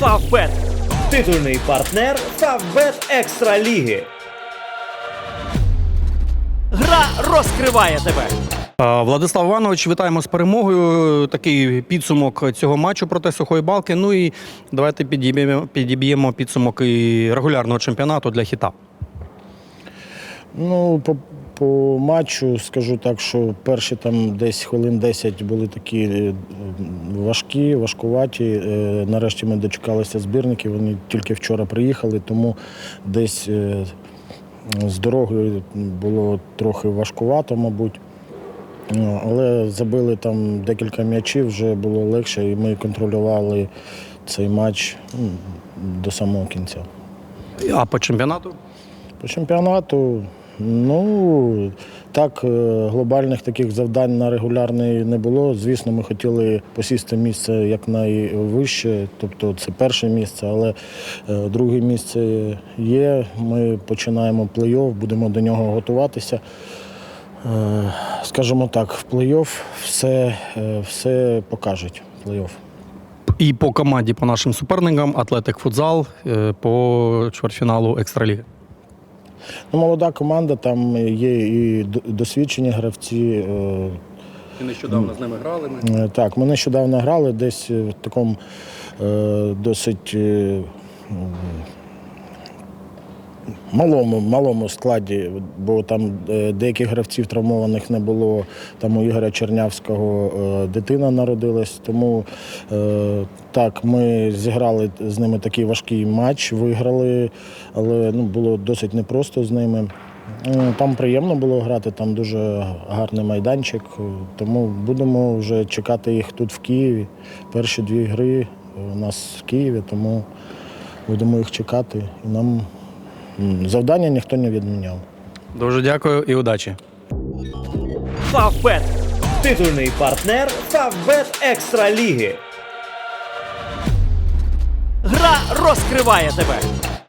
Фавбет. Титульний партнер Фавбет Екстра Ліги. Гра розкриває тебе. Владислав Іванович, вітаємо з перемогою. Такий підсумок цього матчу проти сухої балки. Ну і давайте підіб'ємо, підіб'ємо підсумок і регулярного чемпіонату для хіта. Ну, по, матчу скажу так, що перші там десь хвилин 10 були такі е, важкі, важкуваті. Е, Нарешті ми дочекалися збірників. Вони тільки вчора приїхали, тому десь е, з дорогою було трохи важкувато, мабуть. Ну, Але забили там декілька м'ячів, вже було легше, і ми контролювали цей матч до самого кінця. А по чемпіонату? По чемпіонату, ну так, е, глобальних таких завдань на регулярний не було. Звісно, ми хотіли посісти місце якнайвище, тобто це перше місце, але е, друге місце є. Ми починаємо плей-офф, будемо до нього готуватися. Е, Скажімо так, в плей-офф все, все покажуть. Плей-офф. І по команді, по нашим суперникам, Атлетик Футзал по чвертьфіналу Екстраліги. Ну, молода команда, там є і досвідчені гравці. е, І нещодавно з ними грали. Ми. Е, Так, ми нещодавно грали десь в такому е, досить е, малому, малому складі, бо там е, деяких гравців травмованих не було. Там у Ігоря Чернявського е, дитина народилась. Тому е, так, ми зіграли з ними такий важкий матч, виграли, але ну, було досить непросто з ними. Там приємно було грати, там дуже гарний майданчик. Тому будемо вже чекати їх тут в Києві. Перші дві гри у нас в Києві, тому будемо їх чекати. І нам завдання ніхто не відміняв. Дуже дякую і удачі. Фавбет. Титульний партнер Фавбет Екстра Ліги. Гра розкриває тебе.